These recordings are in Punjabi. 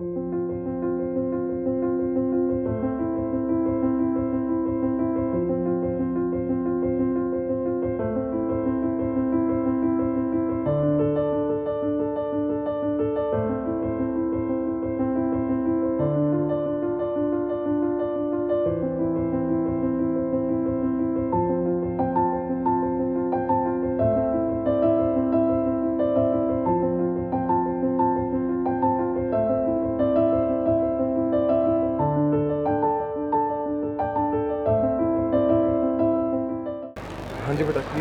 ਹਾਂਜੀ ਬੇਟਾ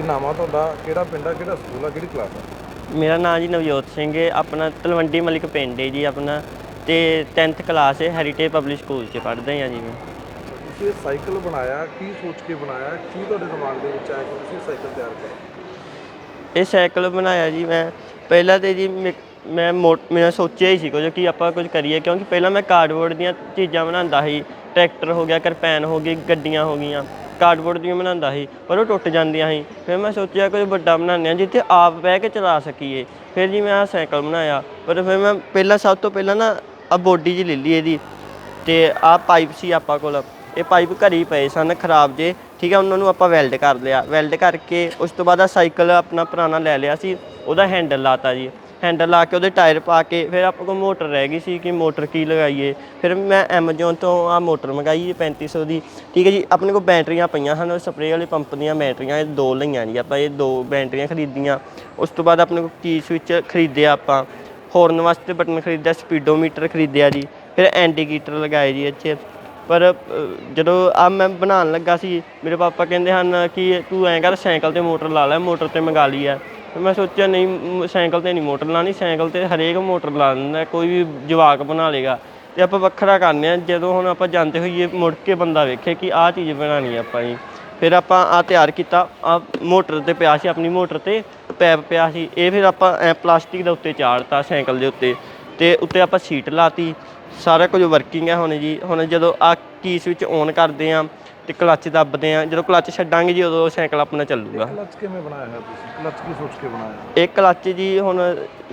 ਨਾਮ ਆ ਤੁਹਾਡਾ? ਕਿਹੜਾ ਪਿੰਡ ਆ ਕਿਹੜਾ ਸਕੂਲ ਆ ਕਿਹੜੀ ਕਲਾਸ ਆ? ਮੇਰਾ ਨਾਮ ਜੀ ਨਵਜੋਤ ਸਿੰਘ ਹੈ। ਆਪਣਾ ਤਲਵੰਡੀ ਮਲਿਕ ਪਿੰਡ ਹੈ ਜੀ ਆਪਣਾ। ਤੇ 10th ਕਲਾਸ ਹੈ ਹੈਰੀਟੇਜ ਪਬਲਿਕ ਸਕੂਲ 'ਚ ਪੜ੍ਹਦੇ ਹਾਂ ਜੀ ਮੈਂ। ਤੁਸੀਂ ਇਹ ਸਾਈਕਲ ਬਣਾਇਆ ਕੀ ਸੋਚ ਕੇ ਬਣਾਇਆ ਕੀ ਤੁਹਾਡੇ ਦਿਮਾਗ ਦੇ ਵਿੱਚ ਆਇਆ ਕਿ ਤੁਸੀਂ ਇਹ ਸਾਈਕਲ ਤਿਆਰ ਕਰੋ? ਇਹ ਸਾਈਕਲ ਬਣਾਇਆ ਜੀ ਮੈਂ। ਪਹਿਲਾਂ ਤੇ ਜੀ ਮੇ- ਮੈਂ ਮੋ ਮੈਂ ਸੋਚਿਆ ਹੀ ਸੀ ਕੁਝ ਕਿ ਆਪਾਂ ਕੁਝ ਕਰੀਏ ਕਿਉਂਕਿ ਪਹਿਲਾਂ ਮੈਂ ਕਾਰਡਬੋਰਡ ਦੀਆਂ ਚੀਜ਼ਾਂ ਬਣਾਉਂਦਾ ਸੀ। ਟਰੈਕਟਰ ਹੋ ਗਿਆ ਕਿਰਪੈਨ ਹੋ ਗਈ ਗੱਡੀਆਂ ਹੋ ਗਈਆਂ। ਕਾਰਡਬੋਰਡ ਦੀਆਂ ਬਣਾਉਂਦਾ ਸੀ, ਪਰ ਉਹ ਟੁੱਟ ਜਾਂਦੀਆਂ ਸੀ। ਫਿਰ ਮੈਂ ਸੋਚਿਆ ਕੁਝ ਵੱਡਾ ਬਣਾਉਂਦੇ ਹਾਂ, ਜਿੱਥੇ ਆਪ ਬਹਿ ਕੇ ਚਲਾ ਸਕੀਏ। ਫਿਰ ਜੀ ਮੈਂ ਆਹ ਸਾਈਕਲ ਬਣਾਇਆ, ਪਰ ਫਿਰ ਮੈਂ ਪਹਿਲਾਂ ਸਭ ਤੋਂ ਪਹਿਲਾਂ ਨਾ ਆ ਬੋਡੀ ਜੀ ਲੈ ਲਈ ਇਹਦੀ, ਤੇ ਆਹ ਪਾਈਪ ਸੀ ਆਪਾਂ ਕੋਲ। ਇਹ ਪਾਈਪ ਘਰੇ ਹੀ ਪਏ ਸਨ, ਖਰਾਬ ਜੇ, ਠੀਕ ਹੈ ਉਹਨਾਂ ਨੂੰ ਆਪਾਂ ਵੈਲਡ ਕਰ ਲਿਆ। ਵੈਲਡ ਕਰਕੇ ਉਸ ਤੋਂ ਬਾਅਦ ਆ ਸਾਈਕਲ ਆਪਣਾ ਪੁਰਾਣਾ ਲੈ ਲਿਆ ਸੀ, ਉਹਦਾ ਹੈਂਡਲ ਲਾਤਾ ਜੀ। ਹੈਂਡਲ ਲਾ ਕੇ ਉਹਦੇ ਟਾਇਰ ਪਾ ਕੇ ਫਿਰ ਆਪਾਂ ਕੋਲ ਮੋਟਰ ਰਹਿ ਗਈ ਸੀ ਕਿ ਮੋਟਰ ਕੀ ਲਗਾਈਏ। ਫਿਰ ਮੈਂ ਐਮਾਜ਼ੋਨ ਤੋਂ ਆ ਮੋਟਰ ਮੰਗਾਈ ਜੀ 3500 ਦੀ। ਠੀਕ ਹੈ ਜੀ, ਆਪਣੇ ਕੋਲ ਬੈਟਰੀਆਂ ਪਈਆਂ ਹਨ ਸਪਰੇਅ ਵਾਲੇ ਪੰਪ ਦੀਆਂ ਬੈਟਰੀਆਂ, ਇਹ ਦੋ ਲਈਆਂ ਜੀ ਆਪਾਂ, ਇਹ ਦੋ ਬੈਟਰੀਆਂ ਖਰੀਦੀਆਂ। ਉਸ ਤੋਂ ਬਾਅਦ ਆਪਣੇ ਕੋਲ ਕੀ ਸਵਿਚ ਖਰੀਦਿਆ ਆਪਾਂ ਹੋਰਨ ਵਾਸਤੇ ਬਟਨ ਖਰੀਦਿਆ ਸਪੀਡੋਮੀਟਰ ਖਰੀਦਿਆ ਜੀ। ਫਿਰ ਐਂਡੀਕੇਟਰ ਲਗਾਏ ਜੀ ਇੱਥੇ। ਪਰ ਜਦੋਂ ਆ ਮੈਂ ਬਣਾਉਣ ਲੱਗਾ ਸੀ, ਮੇਰੇ ਪਾਪਾ ਕਹਿੰਦੇ ਹਨ ਕਿ ਤੂੰ ਐਂ ਕਰ, ਸਾਈਕਲ ਤੇ ਮੋਟਰ ਲਾ ਲੈ, ਮੋਟਰ ਤੇ ਮੰਗਾ ਲਈ ਆ ਮੈਂ ਸੋਚਿਆ, ਨਹੀਂ, ਮ- ਸਾਈਕਲ ਤੇ ਨਹੀਂ ਮੋਟਰ ਲਾਣੀ ਸਾਈਕਲ ਤੇ ਹਰੇਕ ਮੋਟਰ ਲਾ ਦਿੰਦਾ, ਕੋਈ ਵੀ ਜਵਾਕ ਬਣਾ ਲੇਗਾ ਤੇ ਆਪਾਂ ਵੱਖਰਾ ਕਰਨੇ ਆ, ਜਦੋਂ ਹੁਣ ਆਪਾਂ ਜਾਂਦੇ ਹੋਈਏ, ਮੁੜ ਕੇ ਬੰਦਾ ਵੇਖੇ ਕਿ ਆਹ ਚੀਜ਼ ਬਣਾਣੀ ਆ ਆਪਾਂ ਜੀ। ਫਿਰ ਆਪਾਂ ਆ ਤਿਆਰ ਕੀਤਾ ਆ ਮੋਟਰ ਤੇ ਪਿਆ ਸੀ, ਆਪਣੀ ਮੋਟਰ ਤੇ ਪੈਪ ਪਿਆ ਸੀ। ਇਹ ਫਿਰ ਆਪਾਂ ਐ ਪਲਾਸਟਿਕ ਦੇ ਉੱਤੇ ਚਾੜਤਾ, ਸਾਈਕਲ ਦੇ ਉੱਤੇ। ਤੇ ਉੱਤੇ ਆਪਾਂ ਸੀਟ ਲਾਤੀ। ਸਾਰਾ ਕੁਝ ਵਰਕਿੰਗ ਹੈ ਹੁਣ ਜੀ। ਹੁਣ ਜਦੋਂ ਆ ਕੀ ਸਵਿਚ ਔਨ ਕਰਦੇ ਆ ਤੇ ਕਲੱਚ ਦੱਬਦੇ ਆ ਜਦੋਂ ਕਲੱਚ ਛੱਡਾਂਗੇ ਜੀ ਉਦੋਂ ਸਾਈਕਲ ਆਪਣਾ ਚੱਲੂਗਾ। ਕਲਚ ਕਿਵੇਂ ਬਣਾਇਆ ਹੈ ਤੁਸੀਂ? ਕਲਚ ਕੀ ਸੋਚ ਕੇ ਬਣਾਇਆ? ਇਹ ਕਲੱਚ ਜੀ ਹੁਣ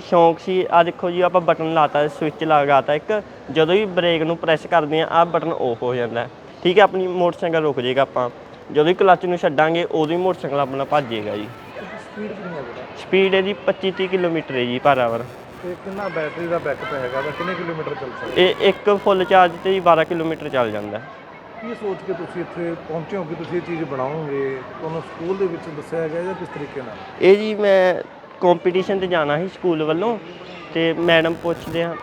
ਸ਼ੌਂਕ ਸੀ ਆ ਦੇਖੋ ਜੀ ਆਪਾਂ ਬਟਨ ਲਾਤਾ ਸਵਿਚ ਲਗਾਤਾ ਇੱਕ। ਜਦੋਂ ਹੀ ਬ੍ਰੇਕ ਨੂੰ ਪ੍ਰੈਸ ਕਰਦੇ ਆ ਆ ਬਟਨ ਆਫ ਹੋ ਜਾਂਦਾ। ਠੀਕ ਹੈ ਆਪਣੀ ਮੋਟਰਸਾਈਕਲ ਰੁਕ ਜਾਏਗਾ ਆਪਾਂ। ਜਦੋਂ ਹੀ ਕਲੱਚ ਨੂੰ ਛੱਡਾਂਗੇ ਉਦੋਂ ਹੀ ਮੋਟਰਸਾਈਕਲ ਆਪਣਾ ਭੱਜੇਗਾ ਜੀ। ਸਪੀਡ ਕਿੰਨੀ ਹੈ ਸਪੀਡ ਇਹਦੀ 25 30 ਕਿਲੋਮੀਟਰ ਹੈ ਜੀ ਪਰ ਆਵਰ ਤੇ ਕਿੰਨਾ ਬੈਟਰੀ ਦਾ ਬੈਕਅਪ ਹੈਗਾ ਦਾ ਕਿੰਨੇ ਕਿਲੋਮੀਟਰ ਚੱਲ ਸਕਦਾ? ਇਹ ਇੱਕ ਫੁੱਲ ਚਾਰਜ ਤੇ ਜੀ 12 ਕਿਲੋਮੀਟਰ ਚੱਲ ਜਾਂਦਾ। ਹੈ। ਕੀ ਸੋਚ ਕੇ ਤੁਸੀਂ ਇੱਥੇ ਪਹੁੰਚੇ ਹੋ ਕਿ ਤੁਸੀਂ ਇਹ ਚੀਜ਼ ਬਣਾਓਗੇ? ਤੁਹਾਨੂੰ ਸਕੂਲ ਦੇ ਵਿੱਚ ਦੱਸਿਆ ਗਿਆ ਜਾਂ ਕਿਸ ਤਰੀਕੇ ਨਾਲ? ਇਹ ਜੀ ਮੈਂ ਕੰਪੀਟੀਸ਼ਨ ਤੇ ਜਾਣਾ ਸੀ ਸਕੂਲ ਵੱਲੋਂ ਤੇ ਮੈਡਮ ਪੁੱਛਦੇ ਆ।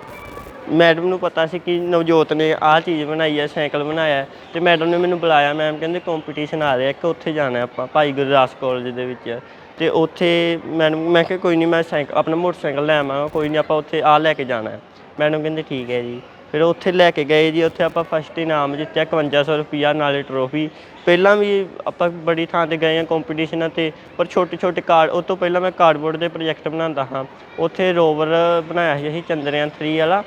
ਮੈਡਮ ਨੂੰ ਪਤਾ ਸੀ ਕਿ ਨਵਜੋਤ ਨੇ ਆਹ ਚੀਜ਼ ਬਣਾਈ ਹੈ ਸਾਈਕਲ ਬਣਾਇਆ ਹੈ। ਤੇ ਮੈਡਮ ਨੇ ਮੈਨੂੰ ਬੁਲਾਇਆ ਮੈਮ ਕਹਿੰਦੇ ਕੰਪੀਟੀਸ਼ਨ ਆ ਰਿਹਾ ਕਿ ਉੱਥੇ ਜਾਣਾ ਆਪਾਂ ਭਾਈ ਗੁਰਦਾਸ ਕਾਲਜ ਦੇ ਵਿੱਚ। ਤੇ ਉੱਥੇ ਮੈਡਮ ਮੈਂ ਕਿਹਾ ਕੋਈ ਨਹੀਂ ਮੈਂ ਸਾਈਕਲ ਆਪਣਾ ਮੋਟਰਸਾਈਕਲ ਲੈ ਆਵਾਂਗਾ, ਕੋਈ ਨਹੀਂ ਆਪਾਂ ਉੱਥੇ ਆ ਲੈ ਕੇ ਜਾਣਾ ਹੈ। ਮੈਡਮ ਕਹਿੰਦੇ ਠੀਕ ਹੈ ਜੀ। ਫਿਰ ਉੱਥੇ ਲੈ ਕੇ ਗਏ ਜੀ, ਉੱਥੇ ਆਪਾਂ ਫਸਟ ਇਨਾਮ ਜਿੱਤਿਆ 5100 ਰੁਪਿਆ ਨਾਲੇ ਟਰੋਫੀ ਪਹਿਲਾਂ ਵੀ ਆਪਾਂ ਬੜੀ ਥਾਂ ਤੇ ਗਏ ਆ ਕੰਪੀਟੀਸ਼ਨਾਂ ਤੇ, ਪਰ ਛੋਟੇ ਛੋਟੇ ਕਾਰਡ ਉਹ ਤੋਂ ਪਹਿਲਾਂ ਮੈਂ ਕਾਰਡਬੋਰਡ ਦੇ ਪ੍ਰੋਜੈਕਟ ਬਣਾਉਂਦਾ ਹਾਂ। ਉੱਥੇ ਰੋਵਰ ਬਣਾਇਆ ਸੀ ਅਸੀਂ ਚੰਦਰਯਾਨ 3 ਵਾਲਾ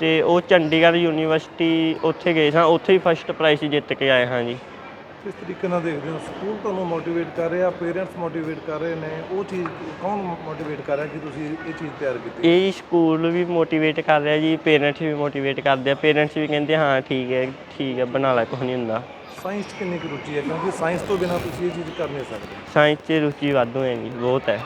ਤੇ ਉਹ ਚੰਡੀਗੜ੍ਹ ਯੂਨੀਵਰਸਿਟੀ ਉੱਥੇ ਗਏ ਸਾਂ। ਉੱਥੇ ਹੀ ਫਸਟ ਪ੍ਰਾਈਜ਼ ਜਿੱਤ ਕੇ ਆਏ ਹਾਂ ਜੀ। ਕਿਸ ਤਰੀਕੇ ਨਾਲ ਦੇਖਦੇ ਹੋ? ਸਕੂਲ ਤੁਹਾਨੂੰ ਮੋਟੀਵੇਟ ਕਰ ਰਿਹਾ ਪੇਰੈਂਟਸ ਮੋਟੀਵੇਟ ਕਰ ਰਹੇ ਨੇ ਉਹ ਚੀਜ਼ ਕੌਣ ਮੋਟੀਵੇਟ ਕਰ ਰਿਹਾ ਕਿ ਤੁਸੀਂ ਇਹ ਚੀਜ਼ ਤਿਆਰ ਕੀਤੀ? ਇਹ ਸਕੂਲ ਵੀ ਮੋਟੀਵੇਟ ਕਰ ਰਿਹਾ ਜੀ ਪੇਰੈਂਟਸ ਵੀ ਮੋਟੀਵੇਟ ਕਰਦੇ ਆ ਪੇਰੈਂਟਸ ਵੀ ਕਹਿੰਦੇ ਹਾਂ ਠੀਕ ਹੈ ਠੀਕ ਹੈ ਬਣਾ ਲੈ ਕੁਛ ਨਹੀਂ ਹੁੰਦਾ। ਸਾਇੰਸ 'ਚ ਕਿੰਨੀ ਕੁ ਰੁਚੀ ਹੈ? ਕਿਉਂਕਿ ਸਾਇੰਸ ਤੋਂ ਬਿਨਾਂ ਤੁਸੀਂ ਇਹ ਚੀਜ਼ ਕਰ ਨਹੀਂ ਸਕਦੇ। ਸਾਇੰਸ 'ਚ ਰੁਚੀ ਵਾਧੂ ਹੈ ਜੀ ਬਹੁਤ ਹੈ।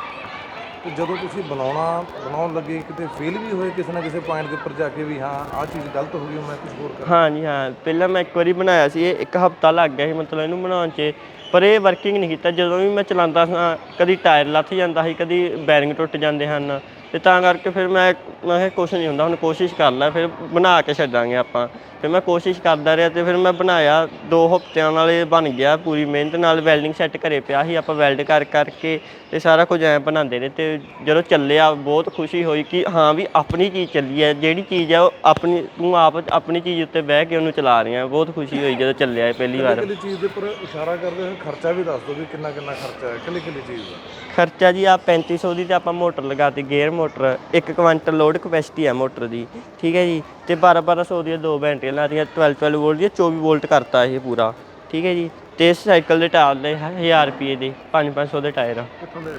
ਤੇ ਜਦੋਂ ਤੁਸੀਂ ਬਣਾਉਣਾ, ਬਣਾਉਣ ਲੱਗੇ, ਕਿਤੇ ਫੇਲ ਵੀ ਹੋਏ, ਕਿਸੇ ਨਾ ਕਿਸੇ ਪੁਆਇੰਟ ਦੇ ਉੱਪਰ ਜਾ ਕੇ ਵੀ ਹਾਂ, ਆਹ ਚੀਜ਼ ਗਲਤ ਹੋ ਗਈ ਮੈਂ ਕੁਝ ਹੋਰ ਕਰ। ਹਾਂ ਹਾਂ। ਪਹਿਲਾਂ ਮੈਂ ਇੱਕ ਵਾਰੀ ਬਣਾਇਆ ਸੀ, ਇਹ ਇੱਕ ਹਫਤਾ ਲੱਗ ਗਿਆ ਸੀ ਮਤਲਬ ਇਹਨੂੰ ਬਣਾਉਣ 'ਚ। ਪਰ ਇਹ ਵਰਕਿੰਗ ਨਹੀਂ ਕੀਤਾ। ਜਦੋਂ ਵੀ ਮੈਂ ਚਲਾਉਂਦਾ ਸਾਂ, ਕਦੀ ਟਾਇਰ ਲੱਥ ਜਾਂਦਾ ਸੀ, ਕਦੀ ਬੈਰਿੰਗ ਟੁੱਟ ਜਾਂਦੇ ਹਨ। ਤੇ ਤਾਂ ਕਰਕੇ ਫਿਰ ਮੈਂ ਮੈਂ ਕਿਹਾ ਕੁਛ ਨਹੀਂ ਹੁੰਦਾ ਹੁਣ ਕੋਸ਼ਿਸ਼ ਕਰ ਲੈ ਫਿਰ ਬਣਾ ਕੇ ਛੱਡਾਂਗੇ ਆਪਾਂ। ਫਿਰ ਮੈਂ ਕੋਸ਼ਿਸ਼ ਕਰਦਾ ਰਿਹਾ ਤੇ ਫਿਰ ਮੈਂ ਬਣਾਇਆ ਦੋ ਹਫ਼ਤਿਆਂ ਨਾਲ ਇਹ ਬਣ ਗਿਆ ਪੂਰੀ ਮਿਹਨਤ ਨਾਲ ਵੈਲਡਿੰਗ ਸੈੱਟ ਘਰੇ ਪਿਆ ਸੀ ਆਪਾਂ ਵੈਲਡ ਕਰ ਕਰਕੇ ਤੇ ਸਾਰਾ ਕੁਝ ਐਂ ਬਣਾਉਂਦੇ ਰਹੇ ਤੇ ਜਦੋਂ ਚੱਲਿਆ ਬਹੁਤ ਖੁਸ਼ੀ ਹੋਈ ਕਿ ਹਾਂ ਵੀ ਆਪਣੀ ਚੀਜ਼ ਚੱਲੀ ਹੈ ਜਿਹੜੀ ਚੀਜ਼ ਹੈ ਉਹ ਆਪਣੀ ਤੂੰ ਆਪ ਆਪਣੀ ਚੀਜ਼ ਉੱਤੇ ਬਹਿ ਕੇ ਉਹਨੂੰ ਚਲਾ ਰਹੀ ਬਹੁਤ ਖੁਸ਼ੀ ਹੋਈ ਜਦੋਂ ਚੱਲਿਆ ਇਹ ਪਹਿਲੀ ਵਾਰ। ਕਿਹੜੀ ਚੀਜ਼ ਦੇ ਉੱਪਰ ਇਸ਼ਾਰਾ ਕਰਦੇ ਹੋਏ ਖਰਚਾ ਵੀ ਦੱਸ ਦਿਓ ਵੀ ਕਿੰਨਾ ਕਿੰਨਾ ਖਰਚਾ ਹੈ ਕਿਹੜੀ ਕਿਹੜੀ ਚੀਜ਼ ਦਾ। ਖਰਚਾ ਜੀ ਆ 3500 ਦੀ ਤੇ ਆਪਾਂ motor ਲਗਾਤੀ gear motor 1 quintal load capacity ਹੈ ਮੋਟਰ ਦੀ ਠੀਕ ਹੈ ਜੀ? ਤੇ 12 1200 ਦੀਆਂ ਦੋ ਬੈਟਰੀਆਂ ਲਾਤੀਆਂ 12 12 ਵੋਲਟ ਦੀਆਂ 24 ਵੋਲਟ ਕਰਤਾ ਇਹ ਪੂਰਾ ਠੀਕ ਹੈ ਜੀ? ਤੇ ਇਸ ਸਾਈਕਲ ਦੇ ਟਾਇਰ ਦੇ 1000 ਰੁਪਏ ਦੇ 5 500 ਦੇ ਟਾਇਰ। ਕਿੱਥੋਂ ਦੇ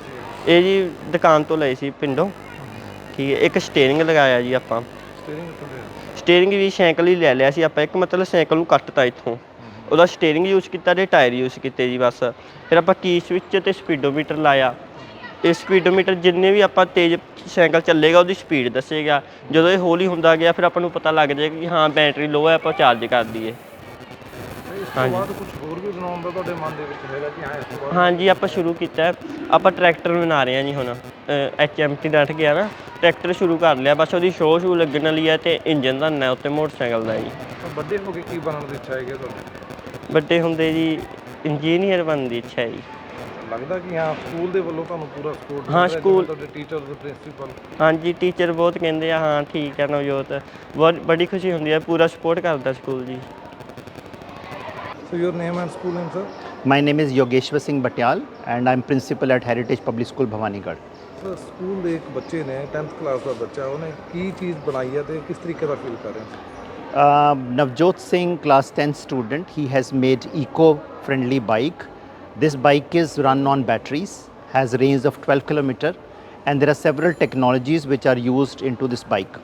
ਇਹ ਜੀ ਦੁਕਾਨ ਤੋਂ ਲਏ ਸੀ ਪਿੰਡੋਂ ਠੀਕ ਹੈ ਇੱਕ ਸਟੀਅਰਿੰਗ ਲਗਾਇਆ ਜੀ ਆਪਾਂ। ਸਟੀਅਰਿੰਗ ਕਿੱਥੋਂ ਲਿਆ? ਸਟੀਅਰਿੰਗ ਵੀ ਸਾਈਕਲ ਹੀ ਲੈ ਲਿਆ ਸੀ ਆਪਾਂ ਇੱਕ ਮਤਲਬ ਸਾਈਕਲ ਨੂੰ ਕੱਟਤਾ ਇੱਥੋਂ। ਉਹਦਾ ਸਟੀਅਰਿੰਗ ਯੂਜ਼ ਕੀਤਾ ਤੇ ਟਾਇਰ ਯੂਜ਼ ਕੀਤੇ ਜੀ ਬਸ। ਫਿਰ ਆਪਾਂ ਕੀ ਸਵਿਚ ਤੇ ਸਪੀਡੋਮੀਟਰ ਲਾਇਆ। ਇਹ ਸਪੀਡੋਮੀਟਰ ਜਿੰਨੇ ਵੀ ਆਪਾਂ ਤੇਜ਼ ਸਾਈਕਲ ਚੱਲੇਗਾ ਉਹਦੀ ਸਪੀਡ ਦੱਸੇਗਾ। ਜਦੋਂ ਇਹ ਹੌਲੀ ਹੁੰਦਾ ਗਿਆ ਫਿਰ ਆਪਾਂ ਨੂੰ ਪਤਾ ਲੱਗ ਜਾਏਗਾ ਕਿ ਹਾਂ ਬੈਟਰੀ ਲੋ ਹੈ ਆਪਾਂ ਚਾਰਜ ਕਰ ਦਈਏ। ਤੇ ਇਸ ਤੋਂ ਬਾਅਦ ਕੁਝ ਹੋਰ ਵੀ ਬਣਾਉਣ ਦਾ ਤੁਹਾਡੇ ਮਨ ਦੇ ਵਿੱਚ ਹੈਗਾ ਕਿ ਹਾਂ ਇਸ ਤੋਂ ਬਾਅਦ ਹਾਂਜੀ ਆਪਾਂ ਸ਼ੁਰੂ ਕੀਤਾ। ਆਪਾਂ ਟਰੈਕਟਰ ਬਣਾ ਰਹੇ ਹਾਂ ਜੀ ਹੁਣ। ਐਚਐਮਟੀ ਡਟ ਗਿਆ ਨਾ। ਟਰੈਕਟਰ ਸ਼ੁਰੂ ਕਰ ਲਿਆ ਬਸ ਉਹਦੀ ਸ਼ੋਅ ਸ਼ੂ ਲੱਗਣ ਵਾਲੀ ਹੈ ਤੇ ਇੰਜਨ ਦਾ ਨਾ ਉੱਤੇ ਮੋਟਰਸਾਈਕਲ ਦਾ ਜੀ। ਵੱਡੇ ਹੋ ਕੇ ਕੀ ਬਣਨ ਦੀ ਇੱਛਾ ਹੈਗੀ ਤੁਹਾਡੀ? ਵੱਡੇ ਹੁੰਦੇ ਜੀ ਇੰਜੀਨੀਅਰ ਬਣਨ ਦੀ ਇੱਛਾ ਹੈ ਜੀ। ਲੱਗਦਾ ਕਿ ਹਾਂ ਸਕੂਲ ਦੇ ਵੱਲੋਂ ਤੁਹਾਨੂੰ ਪੂਰਾ ਸਪੋਰਟ ਹਾਂ, ਸਕੂਲ- ਤੁਹਾਡੇ ਟੀਚਰ ਤੇ ਪ੍ਰਿੰਸੀਪਲ ਹਾਂਜੀ ਟੀਚਰ ਬਹੁਤ ਕਹਿੰਦੇ ਆ ਹਾਂ ਠੀਕ ਹੈ ਨਵਜੋਤ ਬਹੁਤ ਬੜੀ ਖੁਸ਼ੀ ਹੁੰਦੀ ਹੈ ਪੂਰਾ ਸਪੋਰਟ ਕਰਦਾ ਸਕੂਲ ਜੀ so your name and school name sir My name is Yogeshwar Singh Batyal and I'm principal at Heritage Public School Bhavanigarh. Sir school ਦੇ ਇੱਕ ਬੱਚੇ ਨੇ 10th ਕਲਾਸ ਦਾ ਬੱਚਾ ਉਹਨੇ ਕੀ ਚੀਜ਼ ਬਣਾਈ ਹੈ ਤੇ ਕਿਸ ਤਰੀਕੇ ਦਾ ਫੀਲ ਕਰ ਰਹੇ ਹੋ Uh, Navjot Singh, class 10 student, he has made eco-friendly bike. This bike is run on batteries, has range of 12 kilometer, and there are several technologies which are used into this bike.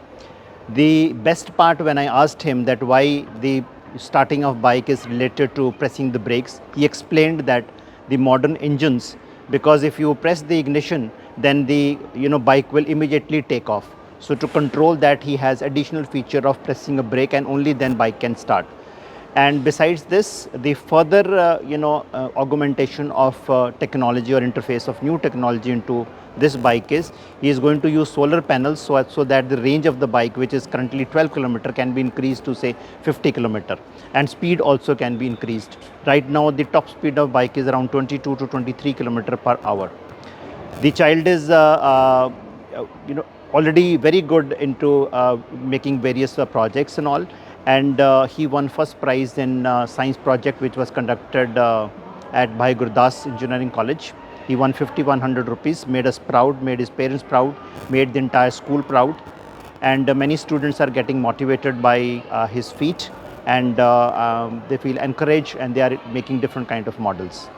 The best part when I asked him that why the starting of bike is related to pressing the brakes, he explained that the modern engines, because if you press the ignition, then the you know bike will immediately take off. So to control that, he has additional feature of pressing a brake, and only then bike can start. And besides this, the further uh, you know uh, augmentation of uh, technology or interface of new technology into this bike is he is going to use solar panels so, so that the range of the bike which is currently 12 kilometer can be increased to say 50 kilometer. And speed also can be increased. Right now the top speed of bike is around 22 to 23 kilometer per hour. The child is uh, uh, you know already very good into uh, making various projects and all and uh, he won first prize in uh, science project which was conducted uh, at Bhai Gurdas Engineering College. He won 5100 rupees, made us proud, made his parents proud, made the entire school proud and uh, many students are getting motivated by uh, his feat and uh, um, they feel encouraged and they are making different kind of models.